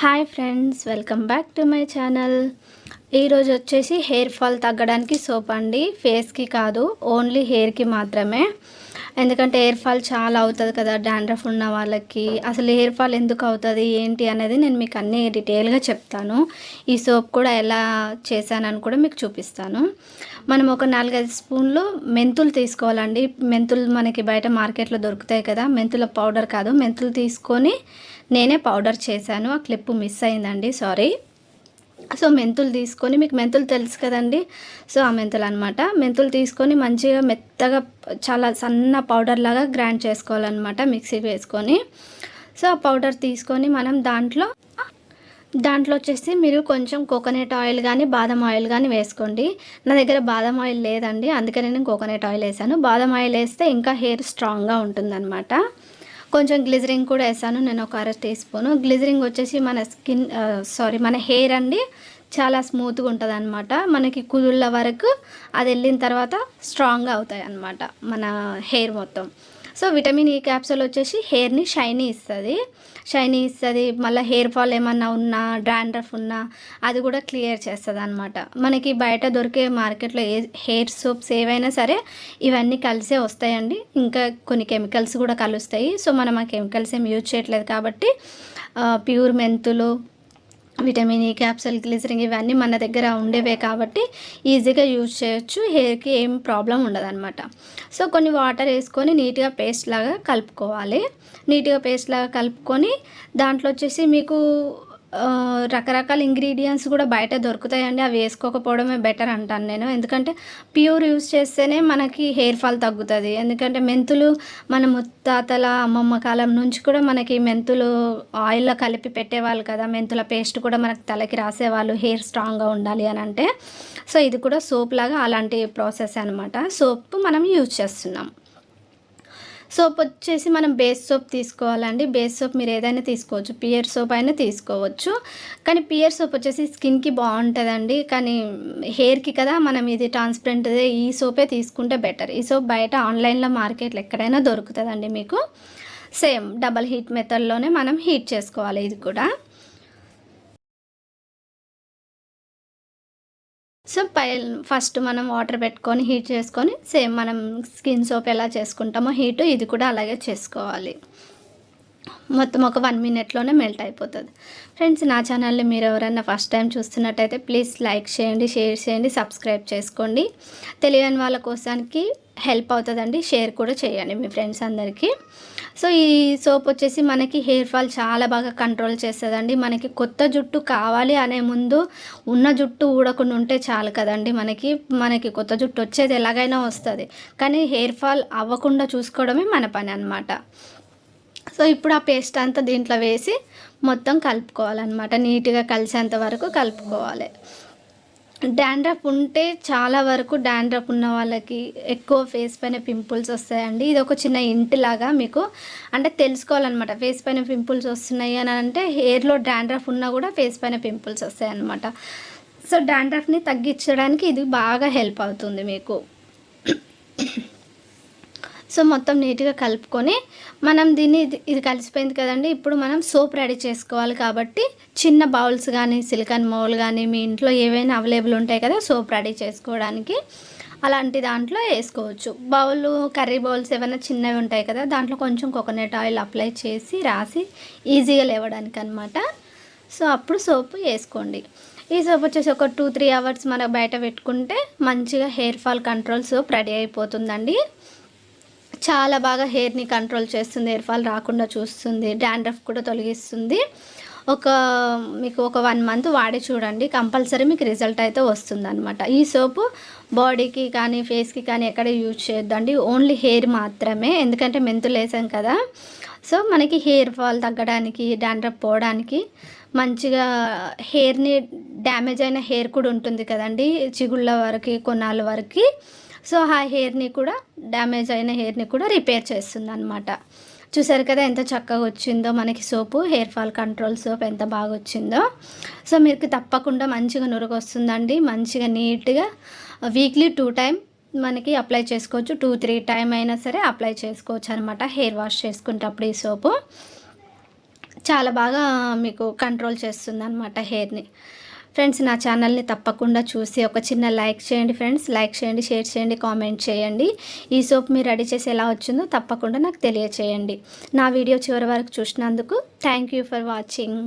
Hi friends welcome back to my channel. ఈరోజు వచ్చేసి hair fall తగ్గడానికి సోప్ అండి. ఫేస్కి కాదు ఓన్లీ హెయిర్కి మాత్రమే. ఎందుకంటే హెయిర్ ఫాల్ చాలా అవుతుంది కదా డాండ్రఫ్ ఉన్న వాళ్ళకి. అసలు హెయిర్ ఫాల్ ఎందుకు అవుతుంది ఏంటి అనేది నేను మీకు అన్నీ డీటెయిల్గా చెప్తాను. ఈ సోప్ కూడా ఎలా చేశానని కూడా మీకు చూపిస్తాను. మనం ఒక నాలుగైదు స్పూన్లు మెంతులు తీసుకోవాలండి. మెంతులు మనకి బయట మార్కెట్లో దొరుకుతాయి కదా మెంతుల పౌడర్ కాదు. మెంతులు తీసుకొని నేనే పౌడర్ చేశాను. ఆ క్లిప్ మిస్ అయిందండి సారీ. సో మెంతులు తీసుకొని మీకు మెంతులు తెలుసు కదండి. సో ఆ మెంతులు అనమాట మెంతులు తీసుకొని మంచిగా మెత్తగా చాలా సన్న పౌడర్ లాగా గ్రైండ్ చేసుకోవాలన్నమాట మిక్సీ వేసుకొని. సో ఆ పౌడర్ తీసుకొని మనం దాంట్లో దాంట్లో వచ్చేసి మీరు కొంచెం కోకోనట్ ఆయిల్ కానీ బాదం ఆయిల్ కానీ వేసుకోండి. నా దగ్గర బాదం ఆయిల్ లేదండి అందుకని నేను కోకోనట్ ఆయిల్ వేసాను. బాదం ఆయిల్ వేస్తే ఇంకా హెయిర్ స్ట్రాంగ్గా ఉంటుందన్నమాట. కొంచెం గ్లిజరింగ్ కూడా వేసాను. నేను ఒక అర టీ స్పూన్. గ్లిజరింగ్ వచ్చేసి మన స్కిన్ సారీ మన హెయిర్ అండి చాలా స్మూత్గా ఉంటుంది అనమాట మనకి కుదుళ్ళ వరకు అది వెళ్ళిన తర్వాత స్ట్రాంగ్గా అవుతాయి అన్నమాట మన హెయిర్ మొత్తం. సో విటమిన్ ఈ క్యాప్సూల్ వచ్చేసి హెయిర్ని షైనీ ఇస్తుంది. షైనీ ఇస్తుంది. మళ్ళీ హెయిర్ ఫాల్ ఏమన్నా ఉన్నా డాండ్రఫ్ ఉన్నా అది కూడా క్లియర్ చేస్తుంది అనమాట మనకి బయట దొరికే మార్కెట్లో ఏ హెయిర్ సోప్స్ ఏవైనా సరే ఇవన్నీ కలిసే వస్తాయండి. ఇంకా కొన్ని కెమికల్స్ కూడా కలుస్తాయి. సో మనం ఆ కెమికల్స్ ఏం యూజ్ చేయట్లేదు కాబట్టి ప్యూర్ మెంతులు విటమిన్ ఈ క్యాప్సల్ గ్లిజరింగ్ ఇవన్నీ మన దగ్గర ఉండేవే కాబట్టి ఈజీగా యూజ్ చేయొచ్చు. హెయిర్కి ఏం ప్రాబ్లం ఉండదన్నమాట. సో కొన్ని వాటర్ వేసుకొని నీట్గా పేస్ట్ లాగా కలుపుకోవాలి. నీట్గా పేస్ట్ లాగా కలుపుకొని దాంట్లో వచ్చేసి మీకు రకరకాల ఇంగ్రీడియంట్స్ కూడా బయట దొరుకుతాయండి. అవి వేసుకోకపోవడమే బెటర్ అంటాను నేను. ఎందుకంటే ప్యూర్ యూస్ చేస్తేనే మనకి హెయిర్ ఫాల్ తగ్గుతుంది. ఎందుకంటే మెంతులు మన ముత్తాతల అమ్మమ్మ కాలం నుంచి కూడా మనకి మెంతులు ఆయిల్లో కలిపి పెట్టేవాళ్ళు కదా. మెంతుల పేస్ట్ కూడా మనకి తలకి రాసేవాళ్ళు హెయిర్ స్ట్రాంగ్గా ఉండాలి అని అంటే. సో ఇది కూడా సోప్ లాగా అలాంటి ప్రాసెస్ అనమాట సోప్ మనం యూజ్ చేస్తున్నాం. సోప్ వచ్చేసి మనం బేస్ సోప్ తీసుకోవాలండి. బేస్ సోప్ మీరు ఏదైనా తీసుకోవచ్చు. పియర్ సోప్ అయినా తీసుకోవచ్చు. కానీ పియర్ సోప్ వచ్చేసి స్కిన్కి బాగుంటుందండి. కానీ హెయిర్కి కదా మనం ఇది ట్రాన్స్పరెంట్ ఈ సోపే తీసుకుంటే బెటర్. ఈ సోప్ బయట ఆన్లైన్లో మార్కెట్లో ఎక్కడైనా దొరుకుతుందండి మీకు. సేమ్ డబల్ హీట్ మెథడ్లోనే మనం హీట్ చేసుకోవాలి ఇది కూడా. సో పై ఫస్ట్ మనం వాటర్ పెట్టుకొని హీట్ చేసుకొని సేమ్ మనం స్కిన్ సోప్ ఎలా చేసుకుంటామో హీట్ ఇది కూడా అలాగే చేసుకోవాలి. మొత్తం ఒక వన్ మినిట్లోనే మెల్ట్ అయిపోతుంది. ఫ్రెండ్స్ నా ఛానల్ని మీరు ఎవరైనా ఫస్ట్ టైం చూస్తున్నట్టయితే ప్లీజ్ లైక్ చేయండి షేర్ చేయండి సబ్స్క్రైబ్ చేసుకోండి. తెలియని వాళ్ళ కోసానికి హెల్ప్ అవుతుందండి షేర్ కూడా చేయండి మీ ఫ్రెండ్స్ అందరికీ. సో ఈ సోప్ వచ్చేసి మనకి హెయిర్ ఫాల్ చాలా బాగా కంట్రోల్ చేస్తుందండి. మనకి కొత్త జుట్టు కావాలి అనే ముందు ఉన్న జుట్టు ఊడకుండా ఉంటే చాలు కదండి మనకి. మనకి కొత్త జుట్టు వచ్చేది ఎలాగైనా వస్తుంది. కానీ హెయిర్ ఫాల్ అవ్వకుండా చూసుకోవడమే మన పని అనమాట సో ఇప్పుడు ఆ పేస్ట్ అంతా దీంట్లో వేసి మొత్తం కలుపుకోవాలన్నమాట. నీట్గా కలిసేంత వరకు కలుపుకోవాలి. డాండ్రఫ్ ఉంటే చాలా వరకు డాండ్రఫ్ ఉన్న వాళ్ళకి ఎక్కువ ఫేస్ పైన పింపుల్స్ వస్తాయండి. ఇది ఒక చిన్న ఇంటిలాగా మీకు అంటే తెలుసుకోవాలన్నమాట. ఫేస్ పైన పింపుల్స్ వస్తున్నాయి అని అంటే హెయిర్లో డాండ్రఫ్ ఉన్నా కూడా ఫేస్ పైన పింపుల్స్ వస్తాయి అన్నమాట సో డాండ్రఫ్ని తగ్గించడానికి ఇది బాగా హెల్ప్ అవుతుంది మీకు. సో మొత్తం నీట్గా కలుపుకొని మనం దీన్ని ఇది- ఇది కలిసిపోయింది కదండి. ఇప్పుడు మనం సోప్ రెడీ చేసుకోవాలి కాబట్టి చిన్న బౌల్స్ కానీ సిలికాన్ మౌల్ కానీ మీ ఇంట్లో ఏవైనా అవైలబుల్ ఉంటాయి కదా సోప్ రెడీ చేసుకోవడానికి. అలాంటి దాంట్లో వేసుకోవచ్చు. బౌల్ కర్రీ బౌల్స్ ఏమైనా చిన్నవి ఉంటాయి కదా దాంట్లో కొంచెం కోకోనట్ ఆయిల్ అప్లై చేసి రాసి ఈజీగా లేవడానికి అనమాట సో అప్పుడు సోప్ వేసుకోండి. ఈ సోప్ వచ్చేసి ఒక టూ త్రీ అవర్స్ మనకు బయట పెట్టుకుంటే మంచిగా hair fall control soap ready అయిపోతుందండి. చాలా బాగా హెయిర్ని కంట్రోల్ చేస్తుంది హెయిర్ ఫాల్ రాకుండా చూస్తుంది డాండ్రఫ్ కూడా తొలగిస్తుంది. ఒక మీకు ఒక వన్ మంత్ వాడి చూడండి కంపల్సరీ మీకు రిజల్ట్ అయితే వస్తుంది అనమాట ఈ సోపు బాడీకి కానీ ఫేస్కి కానీ ఎక్కడ యూజ్ చేయొద్దండి ఓన్లీ హెయిర్ మాత్రమే ఎందుకంటే మెంతులు వేసాం కదా. సో మనకి హెయిర్ ఫాల్ తగ్గడానికి డాండ్రఫ్ పోవడానికి మంచిగా హెయిర్ని డ్యామేజ్ అయిన హెయిర్ కూడా ఉంటుంది కదండి చిగుళ్ళ వరకు కొన్నాళ్ళ వరకు. సో ఆ హెయిర్ని కూడా డ్యామేజ్ అయిన హెయిర్ని కూడా రిపేర్ చేస్తుంది అనమాట చూసారు కదా ఎంత చక్కగా వచ్చిందో మనకి soap hair fall control soap ఎంత బాగా వచ్చిందో. సో మీకు తప్పకుండా మంచిగా నురుగు వస్తుందండి మంచిగా నీట్గా వీక్లీ టూ టైం మనకి అప్లై చేసుకోవచ్చు. టూ త్రీ టైం అయినా సరే అప్లై చేసుకోవచ్చు అనమాట హెయిర్ వాష్ చేసుకునేటప్పుడు ఈ సోపు. చాలా బాగా మీకు కంట్రోల్ చేస్తుంది అనమాట హెయిర్ని. ఫ్రెండ్స్ నా ఛానల్ని తప్పకుండా చూసి ఒక చిన్న లైక్ చేయండి ఫ్రెండ్స్ లైక్ చేయండి షేర్ చేయండి కామెంట్ చేయండి. ఈ సోప్ మీరు రెడీ చేసి ఎలా వచ్చిందో తప్పకుండా నాకు తెలియచేయండి. నా వీడియో చివరి వరకు చూసినందుకు థ్యాంక్ యూ ఫర్ వాచింగ్